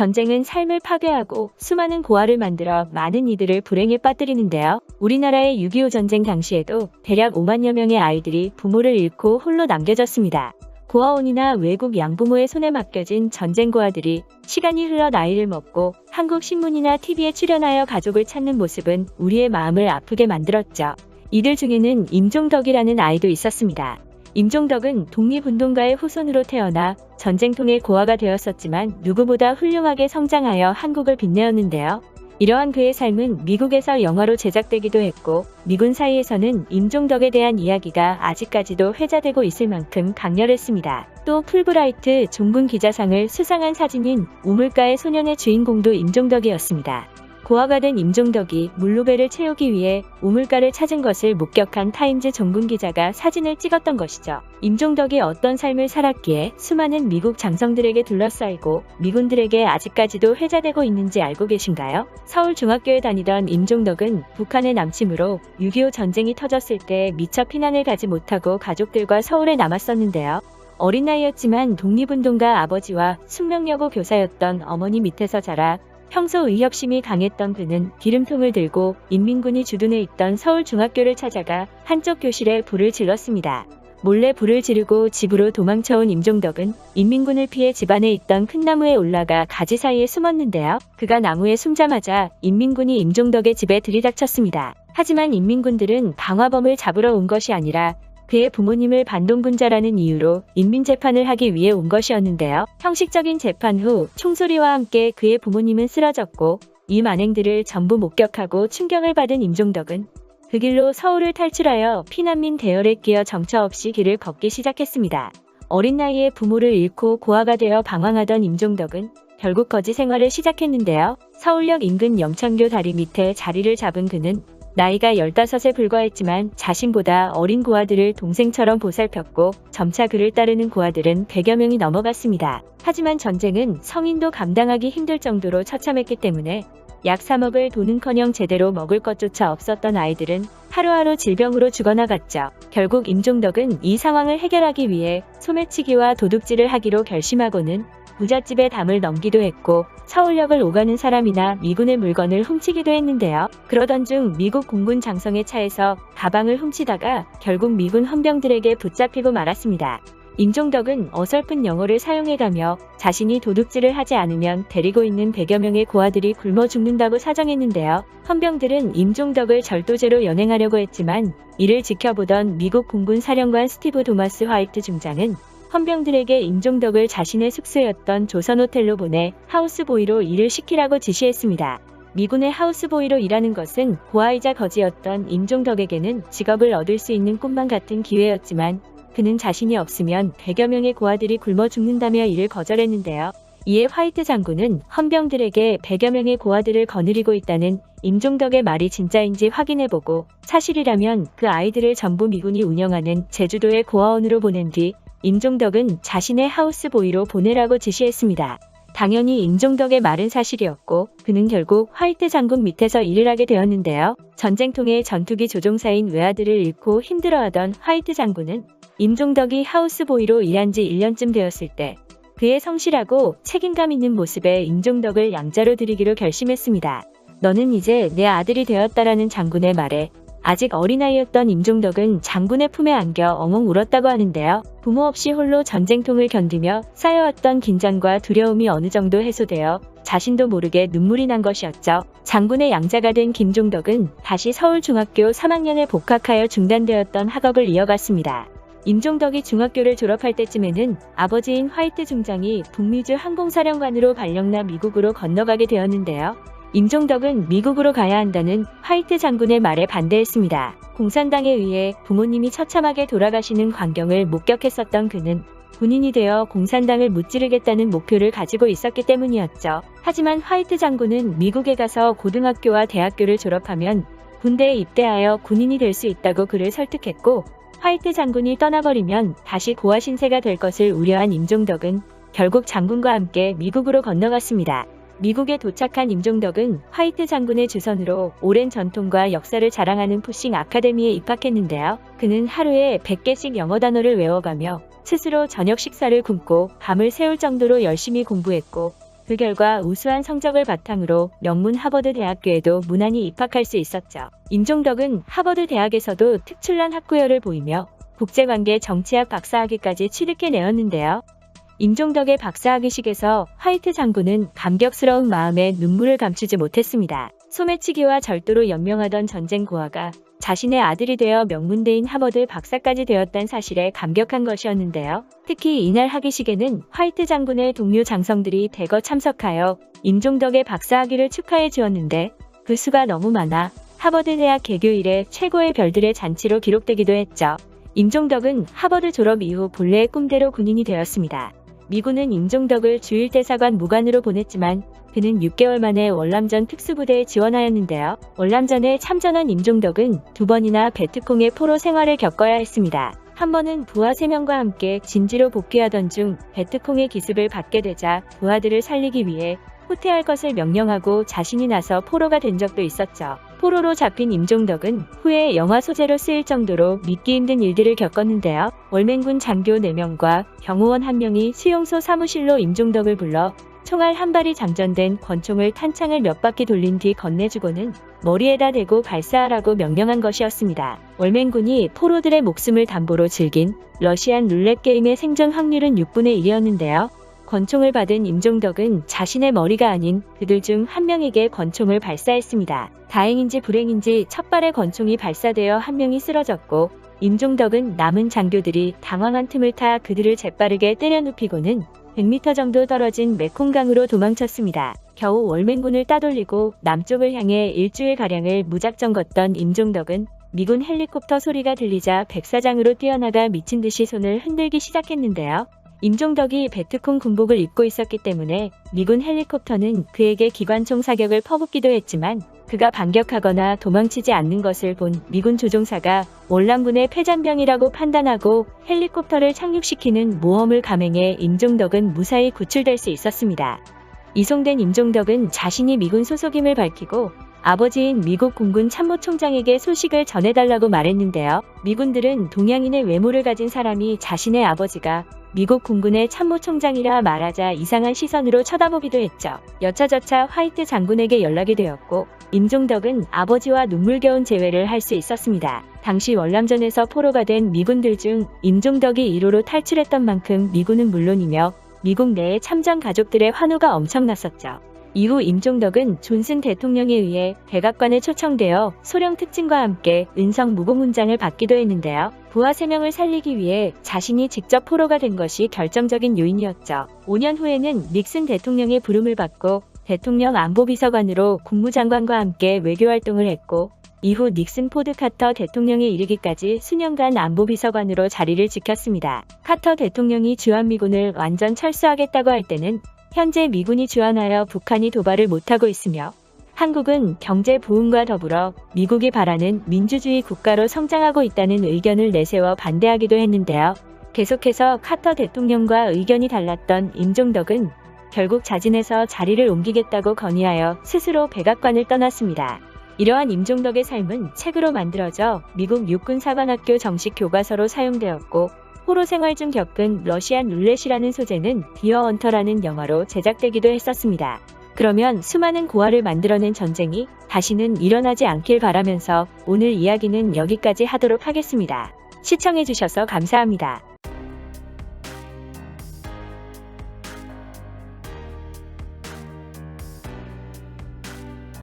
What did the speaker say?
전쟁은 삶을 파괴하고 수많은 고아를 만들어 많은 이들을 불행에 빠뜨리는데요. 우리나라의 6.25 전쟁 당시에도 대략 5만여 명의 아이들이 부모를 잃고 홀로 남겨졌습니다. 고아원이나 외국 양부모의 손에 맡겨진 전쟁 고아들이 시간이 흘러 나이를 먹고 한국 신문이나 TV에 출연하여 가족을 찾는 모습은 우리의 마음을 아프게 만들었죠. 이들 중에는 임종덕이라는 아이도 있었습니다. 임종덕은 독립운동가의 후손으로 태어나 전쟁통의 고아가 되었었지만 누구보다 훌륭하게 성장하여 한국을 빛내었는데요. 이러한 그의 삶은 미국에서 영화로 제작되기도 했고 미군 사이에서는 임종덕에 대한 이야기가 아직까지도 회자되고 있을 만큼 강렬했습니다. 또 풀브라이트 종군 기자상을 수상한 사진인 우물가의 소년의 주인공도 임종덕이었습니다. 고아가 된 임종덕이 물로배를 채우기 위해 우물가를 찾은 것을 목격한 타임즈 종군 기자가 사진을 찍었던 것이죠. 임종덕이 어떤 삶을 살았기에 수많은 미국 장성들에게 둘러싸이고 미군들에게 아직까지도 회자되고 있는지 알고 계신가요? 서울 중학교에 다니던 임종덕은 북한의 남침으로 6.25 전쟁이 터졌을 때 미처 피난을 가지 못하고 가족들과 서울에 남았었는데요. 어린 나이였지만 독립운동가 아버지와 숙명여고 교사였던 어머니 밑에서 자라 평소 의협심이 강했던 그는 기름통을 들고 인민군이 주둔해 있던 서울 중학교를 찾아가 한쪽 교실에 불을 질렀습니다. 몰래 불을 지르고 집으로 도망쳐온 임종덕은 인민군을 피해 집안에 있던 큰 나무에 올라가 가지 사이에 숨었는데요. 그가 나무에 숨자마자 인민군이 임종덕의 집에 들이닥쳤습니다. 하지만 인민군들은 방화범을 잡으러 온 것이 아니라 그의 부모님을 반동군자라는 이유로 인민재판을 하기 위해 온 것이었는데요. 형식적인 재판 후 총소리와 함께 그의 부모님은 쓰러졌고 이 만행들을 전부 목격하고 충격을 받은 임종덕은 그 길로 서울을 탈출하여 피난민 대열에 끼어 정처 없이 길을 걷기 시작했습니다. 어린 나이에 부모를 잃고 고아가 되어 방황하던 임종덕은 결국 거지 생활을 시작했는데요. 서울역 인근 영천교 다리 밑에 자리를 잡은 그는 나이가 15에 불과했지만 자신보다 어린 고아들을 동생처럼 보살폈고 점차 그를 따르는 고아들은 100여 명이 넘어갔습니다. 하지만 전쟁은 성인도 감당하기 힘들 정도로 처참했기 때문에 약 3억을 돈은커녕 제대로 먹을 것조차 없었던 아이들은 하루하루 질병으로 죽어나갔죠. 결국 임종덕은 이 상황을 해결하기 위해 소매치기와 도둑질을 하기로 결심하고는 부잣집에 담을 넘기도 했고 서울역을 오가는 사람이나 미군의 물건을 훔치기도 했는데요. 그러던 중 미국 공군 장성의 차에서 가방을 훔치다가 결국 미군 헌병들에게 붙잡히고 말았습니다. 임종덕은 어설픈 영어를 사용해가며 자신이 도둑질을 하지 않으면 데리고 있는 100여 명의 고아들이 굶어 죽는다고 사정했는데요. 헌병들은 임종덕을 절도죄로 연행하려고 했지만 이를 지켜보던 미국 공군 사령관 스티브 도마스 화이트 중장은 헌병들에게 임종덕을 자신의 숙소였던 조선호텔로 보내 하우스보이로 일을 시키라고 지시했습니다. 미군의 하우스보이로 일하는 것은 고아이자 거지였던 임종덕에게는 직업을 얻을 수 있는 꿈만 같은 기회였지만 그는 자신이 없으면 100여 명의 고아들이 굶어 죽는다며 이를 거절했는데요. 이에 화이트 장군은 헌병들에게 100여 명의 고아들을 거느리고 있다는 임종덕의 말이 진짜인지 확인해보고 사실이라면 그 아이들을 전부 미군이 운영하는 제주도의 고아원으로 보낸 뒤 임종덕은 자신의 하우스보이로 보내라고 지시했습니다. 당연히 임종덕의 말은 사실이었고 그는 결국 화이트 장군 밑에서 일을 하게 되었는데요. 전쟁통의 전투기 조종사인 외아들을 잃고 힘들어하던 화이트 장군은 임종덕이 하우스보이로 일한 지 1년쯤 되었을 때 그의 성실하고 책임감 있는 모습에 임종덕을 양자로 드리기로 결심했습니다. 너는 이제 내 아들이 되었다라는 장군의 말에 아직 어린아이였던 임종덕은 장군의 품에 안겨 엉엉 울었다고 하는데요. 부모 없이 홀로 전쟁통을 견디며 쌓여왔던 긴장과 두려움이 어느 정도 해소되어 자신도 모르게 눈물이 난 것이었죠. 장군의 양자가 된 김종덕은 다시 서울중학교 3학년에 복학하여 중단되었던 학업을 이어갔습니다. 임종덕이 중학교를 졸업할 때쯤에는 아버지인 화이트 중장이 북미주 항공사령관으로 발령나 미국으로 건너가게 되었는데요. 임종덕은 미국으로 가야 한다는 화이트 장군의 말에 반대했습니다. 공산당에 의해 부모님이 처참하게 돌아가시는 광경을 목격했었던 그는 군인이 되어 공산당을 무찌르겠다는 목표를 가지고 있었기 때문이었죠. 하지만 화이트 장군은 미국에 가서 고등학교와 대학교를 졸업하면 군대에 입대하여 군인이 될 수 있다고 그를 설득했고 화이트 장군이 떠나버리면 다시 고아 신세가 될 것을 우려한 임종덕은 결국 장군과 함께 미국으로 건너갔습니다. 미국에 도착한 임종덕은 화이트 장군의 주선으로 오랜 전통과 역사를 자랑하는 푸싱 아카데미에 입학했는데요. 그는 하루에 100개씩 영어 단어를 외워가며 스스로 저녁 식사를 굶고 밤을 새울 정도로 열심히 공부했고 그 결과 우수한 성적을 바탕으로 명문 하버드 대학교에도 무난히 입학할 수 있었죠. 임종덕은 하버드 대학에서도 특출난 학구열을 보이며 국제관계 정치학 박사학위까지 취득해내었는데요. 임종덕의 박사학위식에서 화이트 장군은 감격스러운 마음에 눈물을 감추지 못했습니다. 소매치기와 절도로 연명하던 전쟁 고아가 자신의 아들이 되어 명문대인 하버드 박사까지 되었다는 사실에 감격한 것이었는데요. 특히 이날 학위식에는 화이트 장군의 동료 장성들이 대거 참석하여 임종덕의 박사학위를 축하해 주었는데 그 수가 너무 많아 하버드 대학 개교 이래 최고의 별들의 잔치로 기록되기도 했죠. 임종덕은 하버드 졸업 이후 본래의 꿈대로 군인이 되었습니다. 미군은 임종덕을 주일대사관 무관으로 보냈지만 그는 6개월 만에 월남전 특수부대에 지원하였는데요. 월남전에 참전한 임종덕은 두 번이나 베트콩의 포로 생활을 겪어야 했습니다. 한 번은 부하 3명과 함께 진지로 복귀하던 중 베트콩의 기습을 받게 되자 부하들을 살리기 위해 후퇴할 것을 명령하고 자신이 나서 포로가 된 적도 있었죠. 포로로 잡힌 임종덕은 후에 영화 소재로 쓰일 정도로 믿기 힘든 일들을 겪었는데요. 월맹군 장교 4명과 경호원 1명이 수용소 사무실로 임종덕을 불러 총알 한 발이 장전된 권총을 탄창을 몇 바퀴 돌린 뒤 건네주고는 머리에다 대고 발사하라고 명령한 것이었습니다. 월맹군이 포로들의 목숨을 담보로 즐긴 러시안 룰렛 게임의 생존 확률은 6분의 1이었는데요. 권총을 받은 임종덕은 자신의 머리가 아닌 그들 중 한 명에게 권총을 발사했습니다. 다행인지 불행인지 첫 발의 권총이 발사되어 한 명이 쓰러졌고 임종덕은 남은 장교들이 당황한 틈을 타 그들을 재빠르게 때려눕히고는 100m 정도 떨어진 메콩강으로 도망쳤습니다. 겨우 월맹군을 따돌리고 남쪽을 향해 일주일가량을 무작정 걷던 임종덕은 미군 헬리콥터 소리가 들리자 백사장으로 뛰어나가 미친 듯이 손을 흔들기 시작했는데요. 임종덕이 베트콩 군복을 입고 있었기 때문에 미군 헬리콥터는 그에게 기관총 사격을 퍼붓기도 했지만 그가 반격하거나 도망치지 않는 것을 본 미군 조종사가 월남군의 패잔병이라고 판단하고 헬리콥터를 착륙시키는 모험을 감행해 임종덕은 무사히 구출될 수 있었습니다. 이송된 임종덕은 자신이 미군 소속임을 밝히고 아버지인 미국 공군 참모총장에게 소식을 전해달라고 말했는데요. 미군들은 동양인의 외모를 가진 사람이 자신의 아버지가 미국 공군의 참모총장이라 말하자 이상한 시선으로 쳐다보기도 했죠. 여차저차 화이트 장군에게 연락이 되었고 임종덕은 아버지와 눈물겨운 재회를 할 수 있었습니다. 당시 월남전에서 포로가 된 미군들 중 임종덕이 1호로 탈출했던 만큼 미군은 물론이며 미국 내의 참전 가족들의 환호가 엄청났었죠. 이후 임종덕은 존슨 대통령에 의해 백악관에 초청되어 소령 특진과 함께 은성 무고문장을 받기도 했는데요. 부하 3명을 살리기 위해 자신이 직접 포로가 된 것이 결정적인 요인이었죠. 5년 후에는 닉슨 대통령의 부름을 받고 대통령 안보비서관으로 국무장관과 함께 외교활동을 했고 이후 닉슨 포드 카터 대통령에 이르기까지 수년간 안보비서관으로 자리를 지켰습니다. 카터 대통령이 주한미군을 완전 철수하겠다고 할 때는 현재 미군이 주안하여 북한이 도발을 못하고 있으며 한국은 경제 부흥과 더불어 미국이 바라는 민주주의 국가로 성장하고 있다는 의견을 내세워 반대하기도 했는데요. 계속해서 카터 대통령과 의견이 달랐던 임종덕은 결국 자진해서 자리를 옮기겠다고 건의하여 스스로 백악관을 떠났습니다. 이러한 임종덕의 삶은 책으로 만들어져 미국 육군사관학교 정식 교과서로 사용되었고 포로 생활 중 겪은 러시안 룰렛이라는 소재는 디어 헌터라는 영화로 제작되기도 했었습니다. 그러면 수많은 고아를 만들어낸 전쟁이 다시는 일어나지 않길 바라면서 오늘 이야기는 여기까지 하도록 하겠습니다. 시청해주셔서 감사합니다.